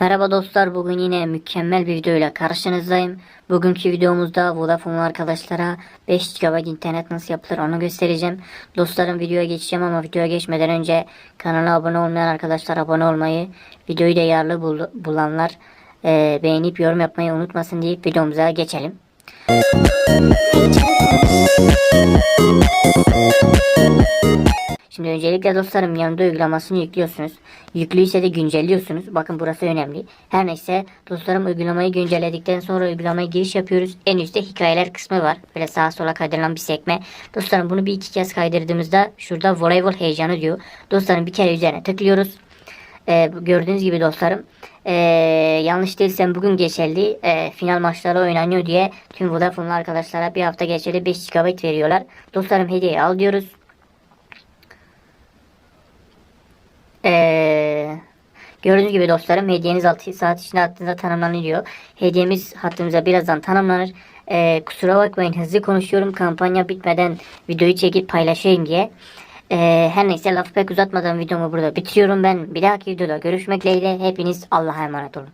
Merhaba dostlar bugün yine mükemmel bir videoyla karşınızdayım. Bugünkü videomuzda Vodafone arkadaşlara 5 GB internet nasıl yapılır onu göstereceğim. Dostlarım videoya geçeceğim ama videoya geçmeden önce kanala abone olmayan arkadaşlar abone olmayı, videoyu da bul- bulanlar eee, beğenip yorum yapmayı unutmasın deyip videomuza geçelim. Şimdi öncelikle dostlarım yanında uygulamasını yüklüyorsunuz. Yüklüyse de güncelliyorsunuz. Bakın burası önemli. Her neyse dostlarım uygulamayı güncelledikten sonra uygulamaya giriş yapıyoruz. En üstte hikayeler kısmı var. Böyle sağa sola kaydırılan bir sekme. Dostlarım bunu bir iki kez kaydırdığımızda şurada voleybol heyecanı diyor. Dostlarım bir kere üzerine tıklıyoruz. Ee, gördüğünüz gibi dostlarım ee, yanlış değilsem bugün geçerli ee, final maçları oynanıyor diye tüm Vodafone'lu arkadaşlara bir hafta geçerli 5 GB veriyorlar. Dostlarım hediyeyi al diyoruz. Ee, gördüğünüz gibi dostlarım hediyeniz 6 saat içinde hattınıza tanımlanıyor. Hediyemiz hattımıza birazdan tanımlanır. Ee, kusura bakmayın hızlı konuşuyorum kampanya bitmeden videoyu çekip paylaşayım diye. Ee, her neyse lafı pek uzatmadan videomu burada bitiriyorum ben. Bir dahaki videoda görüşmek dileğiyle hepiniz Allah'a emanet olun.